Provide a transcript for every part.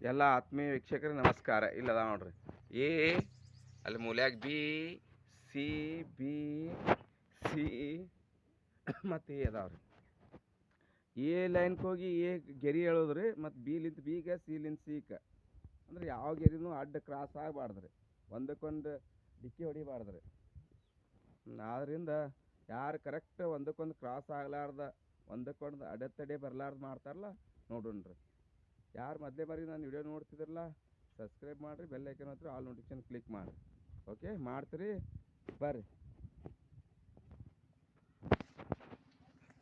ಎಲ್ಲ ಆತ್ಮೀಯ ವೀಕ್ಷಕರಿಗೆ ನಮಸ್ಕಾರ. ಇಲ್ಲದ ನೋಡ್ರಿ. ಎ, ಅಲ್ಲಿ ಮೂಲ್ಯಾಗ ಬಿ, ಸಿ ಬಿ, ಸಿ ಮತ್ತು ಎ ಅದಾವ್ರಿ. ಎ ಲೈನ್ಗೆ ಹೋಗಿ ಎ ಗೆರಿ ಹೇಳೋದ್ರಿ, ಮತ್ತು ಬಿಲಿಂದ ಬಿಗೆ ಸಿಲಿಂದ ಸಿಕ್ಕ ಅಂದ್ರೆ ಯಾವ ಗೆರಿನೂ ಅಡ್ಡ ಕ್ರಾಸ್ ಆಗಬಾರ್ದ್ರಿ. ಒಂದಕ್ಕೊಂದು ಡಿಕ್ಕಿ ಹೊಡಿಬಾರ್ದ್ರಿ. ಆದ್ದರಿಂದ ಯಾರು ಕರೆಕ್ಟ್ ಒಂದಕ್ಕೊಂದು ಕ್ರಾಸ್ ಆಗಲಾರ್ದ, ಒಂದಕ್ಕೊಂದು ಅಡೆತಡೆ ಬರಲಾರ್ದು ಮಾಡ್ತಾರಲ್ಲ ನೋಡೋಣ್ರಿ ಯಾರು ಮೊದಲೇ ಬಾರಿ ನಾನು ವಿಡಿಯೋ ನೋಡ್ತಿದ್ರಲ್ಲ ಸಬ್ಸ್ಕ್ರೈಬ್ ಮಾಡಿರಿ ಬೆಲ್ ಐಕನ್ ಹತ್ರ ಆಲ್ ನೋಟಿಫಿಕೇಶನ್ ಕ್ಲಿಕ್ ಮಾಡಿರಿ. ಓಕೆ ಮಾಡ್ತೀರಿ? ಬರ್ರಿ.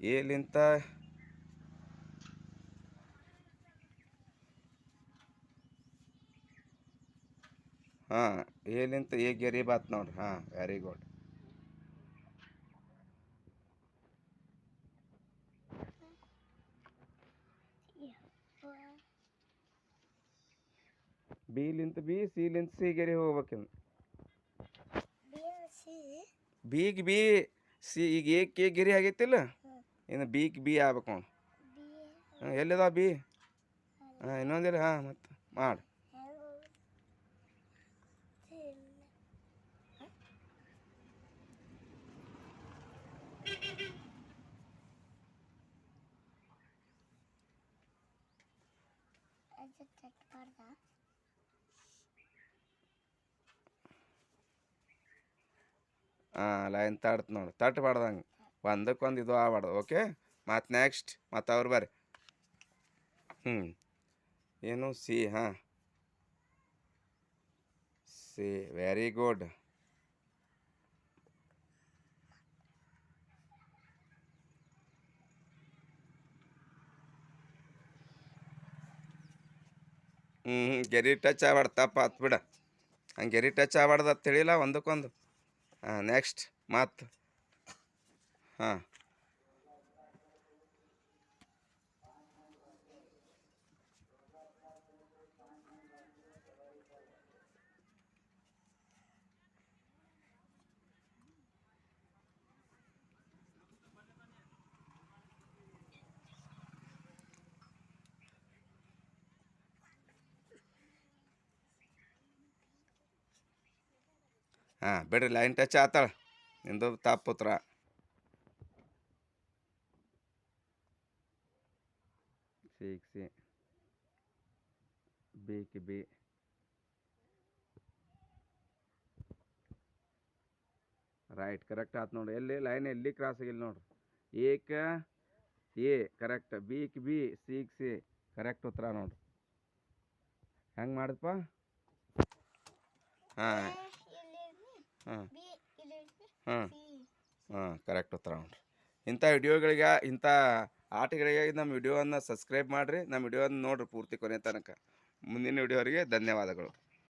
ಏಲಿಂತ? ಹಾಂ, ಏಲಿಂತ, ಏ ಗೆರಿ ಬಾತ್ ನೋಡ್ರಿ. ಹಾಂ ವೆರಿ ಗುಡ್ ಬಿಲಿಂತ ಬಿ ಸಿಲಿಂತ ಸಿ ಗೆರಿ ಹೋಗ್ಬೇಕಿನ್ನು ಬಿಗ್ ಬಿ ಸಿ ಈಗ ಏ ಕೆ ಗಿರಿ ಆಗೈತಿಲ್ಲ ಇನ್ನು ಬಿಗ್ ಬಿ ಆಗ್ಬೇಕು ನೋಡು ಹಾಂ ಎಲ್ಲಿದಾವ ಬಿ ಹಾಂ ಇನ್ನೊಂದಿಲ್ಲ ಹಾಂ ಮತ್ತು ಮಾಡಿ ಹಾಂ ಲೈನ್ ತಡ್ತು ನೋಡಿ. ತಟ್ಟಬಾರ್ದಂಗೆ ಒಂದಕ್ಕೊಂದು ಇದು ಆಗ್ಬಾರ್ದು. ಓಕೆ ಮತ್ತು ನೆಕ್ಸ್ಟ್ ಮತ್ತು ಅವ್ರು ಬರ್ರಿ. ಹ್ಞೂ ಏನು? ಸಿ ಹಾಂ? ಸಿ ವೆರಿ ಗುಡ್ ಹ್ಞೂ ಗೆರಿ ಟಚ್ ಆಗ್ಬಾರ್ದು. ತಪ್ಪ ಆತ್ ಬಿಡ. ಹಂಗೆ ಗೆರಿ ಟಚ್ ಆಗ್ಬಾರ್ದು ಅಂತ ಒಂದಕ್ಕೊಂದು. ಹಾಂ ನೆಕ್ಸ್ಟ್ ಮತ್ತು ಹಾಂ. ಹಾಂ ಬಿಡ್ರಿ ಲೈನ್ ಟಚ್ ಆತಾಳ. ನಿಂದು ತಪ್ಪುತ್ರ ಸಿಕ್ ಸಿ ಬಿಕ್ ಬಿ ರೈಟ್ ಕರೆಕ್ಟ್ ಆತು ನೋಡ್ರಿ. ಎಲ್ಲಿ ಲೈನ್ ಎಲ್ಲಿ ಕ್ರಾಸ್ ಆಗಿಲ್ಲ ನೋಡ್ರಿ. ಏಕ ಎ ಕರೆಕ್ಟ್ ಬಿಕ್ ಬಿ ಸಿಕ್ ಸಿ. ಕರೆಕ್ಟ್ ಉತ್ತರ ನೋಡ್ರಿ. ಹೆಂಗೆ ಮಾಡಿದಪ್ಪ ಹಾಂ. ಹಾಂ ಹಾಂ ಹಾಂ ಕರೆಕ್ಟ್ ಉತ್ತರ ನೋಡ್ರಿ ಇಂಥ ವಿಡಿಯೋಗಳಿಗೆ ಇಂಥ ಆಟಗಳಿಗೆ ನಮ್ಮ ವಿಡಿಯೋವನ್ನು ಸಬ್ಸ್ಕ್ರೈಬ್ ಮಾಡಿರಿ. ನಮ್ಮ ವಿಡಿಯೋವನ್ನು ನೋಡಿರಿ ಪೂರ್ತಿ ಕೊನೆ ತನಕ. ಮುಂದಿನ ವಿಡಿಯೋರಿಗೆ ಧನ್ಯವಾದಗಳು.